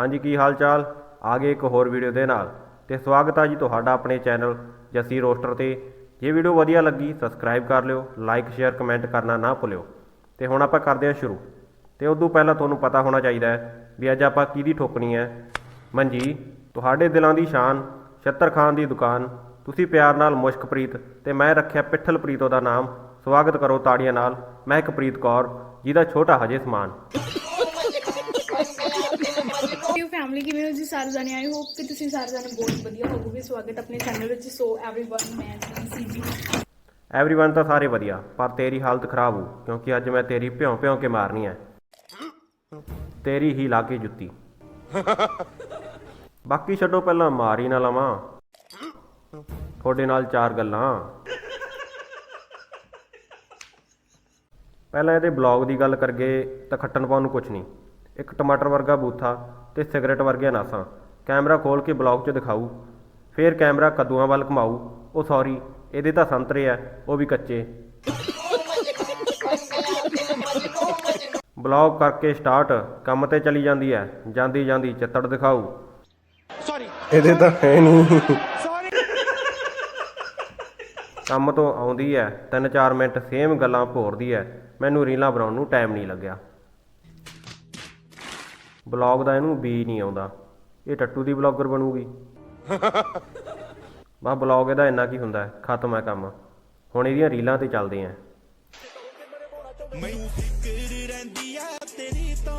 ਹਾਂਜੀ, ਕੀ ਹਾਲ ਚਾਲ ਆ ਗਏ ਇੱਕ ਹੋਰ ਵੀਡੀਓ ਦੇ ਨਾਲ। ਤੇ ਸਵਾਗਤ ਆ ਜੀ ਤੁਹਾਡਾ ਆਪਣੇ ਚੈਨਲ ਜੱਸੀ ਰੋਸਟਰ ਤੇ। ਜੇ ਵੀਡੀਓ ਵਧੀਆ ਲੱਗੀ, ਸਬਸਕ੍ਰਾਈਬ ਕਰ ਲਿਓ, ਲਾਈਕ, ਸ਼ੇਅਰ, ਕਮੈਂਟ ਕਰਨਾ ਨਾ ਭੁੱਲਿਓ। ਤੇ ਹੁਣ ਆਪਾਂ ਕਰਦੇ ਹਾਂ ਸ਼ੁਰੂ। ਤੇ ਉਦੋਂ ਪਹਿਲਾਂ ਤੁਹਾਨੂੰ ਪਤਾ ਹੋਣਾ ਚਾਹੀਦਾ ਹੈ ਵੀ ਅੱਜ ਆਪਾਂ ਕਿਹਦੀ ਠੋਕਣੀ ਹੈ। ਮੰਜੀ, ਤੁਹਾਡੇ ਦਿਲਾਂ ਦੀ ਸ਼ਾਨ ਛੱਤਰ ਖਾਨ ਦੀ ਦੁਕਾਨ, ਤੁਸੀਂ ਪਿਆਰ ਨਾਲ ਮੁਸ਼ਕਪ੍ਰੀਤ ਤੇ ਮੈਂ ਰੱਖਿਆ ਪਿੱਠਲਪ੍ਰੀਤ ਦਾ ਨਾਮ। ਸਵਾਗਤ ਕਰੋ ਤਾੜੀਆਂ ਨਾਲ ਮਹਿਕਪ੍ਰੀਤ ਕੌਰ, ਜਿਹਦਾ ਛੋਟਾ ਹਜੇ ਸਮਾਨ। ਫੈਮਿਲੀ ਕਿਵੇਂ ਹੋ ਜੀ ਸਾਰੇ ਜਾਣੇ ਆਈ ਹੋਪ ਕਿ ਤੁਸੀਂ ਸਾਰੇ ਜਾਣੇ ਬਹੁਤ ਵਧੀਆ ਹੋਵੋਗੇ ਸਵਾਗਤ ਆਪਣੇ ਚੈਨਲ ਵਿੱਚ ਸੋ एवरीवन ਮੈਂ ਸੀ ਜੀ ਐਵਰੀਵਨ ਤਾਂ ਸਾਰੇ ਵਧੀਆ ਪਰ ਤੇਰੀ ਹਾਲਤ ਖਰਾਬ ਹੋ ਕਿਉਂਕਿ ਅੱਜ ਮੈਂ ਤੇਰੀ ਭਿਉਂ ਭਿਉਂ ਕੇ ਮਾਰਨੀ ਹੈ ਤੇਰੀ ਹੀ ਲਾ ਕੇ ਜੁੱਤੀ ਬਾਕੀ ਛੱਡੋ ਪਹਿਲਾਂ ਮਾਰ ਹੀ ਨਾ ਲਵਾਂ ਤੁਹਾਡੇ ਨਾਲ ਚਾਰ ਗੱਲਾਂ ਪਹਿਲਾਂ ਇਹਦੇ ਬਲੌਗ ਦੀ ਗੱਲ ਕਰਗੇ ਤਾਂ ਖੱਟਣ ਪਾਉਣ ਨੂੰ ਕੁਝ ਨਹੀਂ ਇੱਕ ਟਮਾਟਰ ਵਰਗਾ ਬੂਥਾ ਤੇ ਸਿਗਰਟ ਵਰਗੀਆਂ ਨਾਸਾਂ। ਕੈਮਰਾ ਖੋਲ ਕੇ ਬਲੌਗ 'ਚ ਦਿਖਾਊ। ਫੇਰ ਕੈਮਰਾ ਕੱਦੂਆਂ ਵੱਲ ਘਮਾਊ। ਉਹ ਸੌਰੀ ਇਹਦੇ ਤਾਂ ਸੰਤਰੇ ਆ ਉਹ ਵੀ ਕੱਚੇ। ਬਲੌਗ ਕਰਕੇ ਸਟਾਰਟ ਕੰਮ ਤੇ ਚਲੀ ਜਾਂਦੀ ਹੈ ਜਾਂਦੀ ਜਾਂਦੀ ਚਿੱਤੜ ਦਿਖਾਊ। ਇਹਦੇ ਤਾਂ ਹੈ ਨਹੀਂ ਕੰਮ ਤੋਂ ਆਉਂਦੀ ਐ 3-4 ਮਿੰਟ ਸੇਮ ਗੱਲਾਂ ਭੋਰਦੀ ਐ। ਮੈਨੂੰ ਰੀਲਾਂ ਬਣਾਉਣ ਨੂੰ ਟਾਈਮ ਨਹੀਂ ਲੱਗਿਆ। ਬਲੌਗ ਦਾ ਇਹਨੂੰ ਬੀ ਨਹੀਂ ਆਉਂਦਾ। ਇਹ ਟੱਟੂ ਦੀ ਬਲੌਗਰ ਬਣੂਗੀ। ਬਾ ਬਲੌਗ ਇਹਦਾ ਇੰਨਾ ਕੀ ਹੁੰਦਾ ਹੈ, ਖਤਮ ਹੈ ਕੰਮ। ਹੁਣ ਇਹਦੀਆਂ ਰੀਲਾਂ ਤੇ ਚੱਲਦੇ ਆਂ ਮੈਨੂੰ ਫਿਕਰ ਰਹਿੰਦੀ ਆ ਤੇਰੀ ਤਾਂ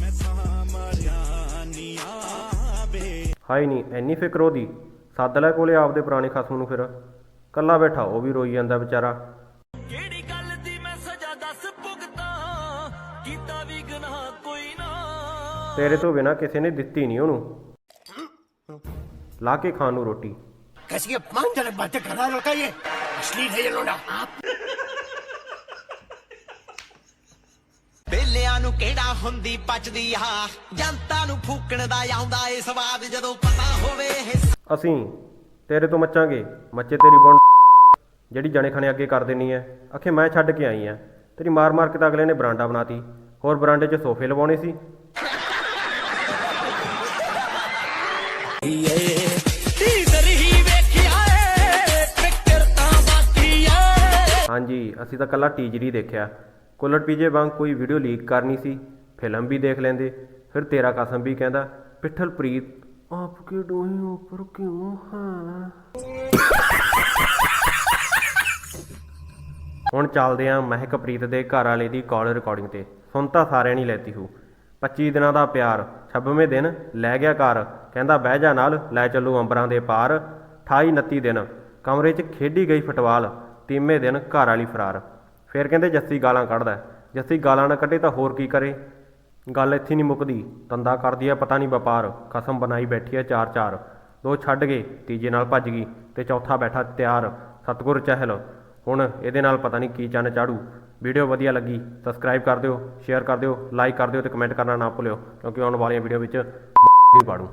ਮੈਂ ਤਾਂ ਮਰਿਆ ਨੀ ਆਵੇ ਹਾਈ ਨਹੀਂ ਐਨੀ ਫਿਕਰ ਉਹਦੀ। ਸੱਦ ਲੈ ਕੋਲੇ ਆਪਦੇ ਪੁਰਾਣੇ ਖਸਮ ਨੂੰ ਫਿਰ। ਕੱਲਾ ਬੈਠਾ ਉਹ ਵੀ ਰੋਈ ਜਾਂਦਾ ਵਿਚਾਰਾ। ਤੇਰੇ ਤੋਂ ਬਿਨਾ ਕਿਸੇ ਨੇ ਦਿੱਤੀ ਨਹੀਂ ਉਹਨੂੰ। ਲਾ ਕੇ ਖਾਣ ਨੂੰ ਰੋਟੀ। ਕੈਸੀ ਅਪਮਾਨਜਨਕ ਬਾਤ ਕਰ ਰਹਾ ਲੋਕਾ ਇਹ ਅਸ਼ਲੀਲ ਹੈ ਇਹ ਲੋੜਾ ਬੇਲਿਆਂ ਨੂੰ ਕਿਹੜਾ ਹੁੰਦੀ ਪਚਦੀ ਆ ਜਨਤਾ ਨੂੰ ਫੂਕਣ ਦਾ ਆਉਂਦਾ ਏ ਸਵਾਦ ਜਦੋਂ ਪਤਾ ਹੋਵੇ ਅਸੀਂ ਤੇਰੇ ਤੋਂ ਮੱਚਾਂਗੇ ਮੱਚੇ ਤੇਰੀ ਬਣ ਜਿਹੜੀ ਜਾਣੇ ਖਾਣੇ ਅੱਗੇ ਕਰ ਦੇਣੀ ਐ ਅਖੇ ਮੈਂ ਛੱਡ ਕੇ ਆਈ ਆ ਤੇਰੀ ਮਾਰ ਮਾਰ ਕੇ ਤਾਂ ਅਗਲੇ ਨੇ ਬਰਾਂਡਾ ਬਣਾਤੀ ਹੋਰ ਬਰਾਂਡੇ 'ਚ ਸੋਫੇ ਲਵਾਉਣੇ ਸੀ ਟੀਜ਼ਰ ਹੀ ਵੇਖਿਆ ਏ ਪਿਕਚਰ ਤਾਂ ਬਾਕੀ ਏ। ਹਾਂਜੀ, ਅਸੀਂ ਤਾਂ ਕੱਲਾ ਟੀਜ਼ਰ ਹੀ ਦੇਖਿਆ। ਕੁੱਲੜ ਪੀਜੇ ਵਾਂਗ ਕੋਈ ਵੀਡੀਓ ਲੀਕ ਕਰਨੀ ਸੀ। ਫਿਲਮ ਵੀ ਦੇਖ ਲੈਂਦੇ। ਫਿਰ ਤੇਰਾ ਕਸਮ ਵੀ ਕਹਿੰਦਾ ਪਿੱਠਲ ਪ੍ਰੀਤ ਆਪਕੇ ਦੋਹੇ ਉੱਪਰ ਕਿਉਂ ਹੈ? ਹੁਣ ਚੱਲਦੇ ਆਂ ਮਹਿਕਪ੍ਰੀਤ ਦੇ ਘਰ ਵਾਲੇ ਦੀ ਕਾਲ ਰਿਕਾਰਡਿੰਗ ਤੇ। ਸੁਣ ਤਾਂ ਸਾਰਿਆਂ ਨੇ ਲੈਤੀ ਹੋ। 25 ਦਿਨਾਂ ਦਾ ਪਿਆਰ 26ਵੇਂ ਦਿਨ ਲੈ ਗਿਆ ਘਰ। ਕਹਿੰਦਾ ਬਹਿ ਜਾ ਨਾਲ, ਲੈ ਚੱਲੂ ਅੰਬਰਾਂ ਦੇ ਪਾਰ। 28 29 ਦਿਨ ਕਮਰੇ 'ਚ ਖੇਡੀ ਗਈ ਫੁੱਟਬਾਲ ਤੀਵੇਂ ਦਿਨ ਘਰ ਵਾਲੀ ਫਰਾਰ। ਫਿਰ ਕਹਿੰਦੇ ਜੱਸੀ ਗਾਲਾਂ ਕੱਢਦਾ ਜੱਸੀ ਗਾਲਾਂ ਨਾ ਕੱਢੇ ਤਾਂ ਹੋਰ ਕੀ ਕਰੇ? ਗੱਲ ਇੱਥੇ ਨਹੀਂ ਮੁੱਕਦੀ। ਤੰਦਾ ਕਰਦੀ ਆ, ਪਤਾ ਨਹੀਂ ਵਪਾਰ। ਖਸਮ ਬਣਾਈ ਬੈਠੀ ਆ ਚਾਰ ਚਾਰ। ਦੋ ਛੱਡ ਗਏ, ਤੀਜੇ ਨਾਲ ਭੱਜ ਗਈ ਤੇ ਚੌਥਾ ਬੈਠਾ ਤਿਆਰ। ਸਤਗੁਰ ਚਹਿਲ। ਹੁਣ ਇਹਦੇ ਨਾਲ ਪਤਾ ਨਹੀਂ ਕੀ ਚੰਨ ਚਾੜੂ। ਵੀਡੀਓ ਵਧੀਆ ਲੱਗੀ, ਸਬਸਕ੍ਰਾਈਬ ਕਰ ਦਿਓ, ਸ਼ੇਅਰ ਕਰ ਦਿਓ, ਲਾਈਕ ਕਰ ਦਿਓ ਤੇ ਕਮੈਂਟ ਕਰਨਾ ਨਾ ਭੁੱਲਿਓ, ਕਿਉਂਕਿ ਆਉਣ ਵਾਲੀਆਂ ਵੀਡੀਓ ਵਿੱਚ ਨਹੀਂ ਪਾੜੂ।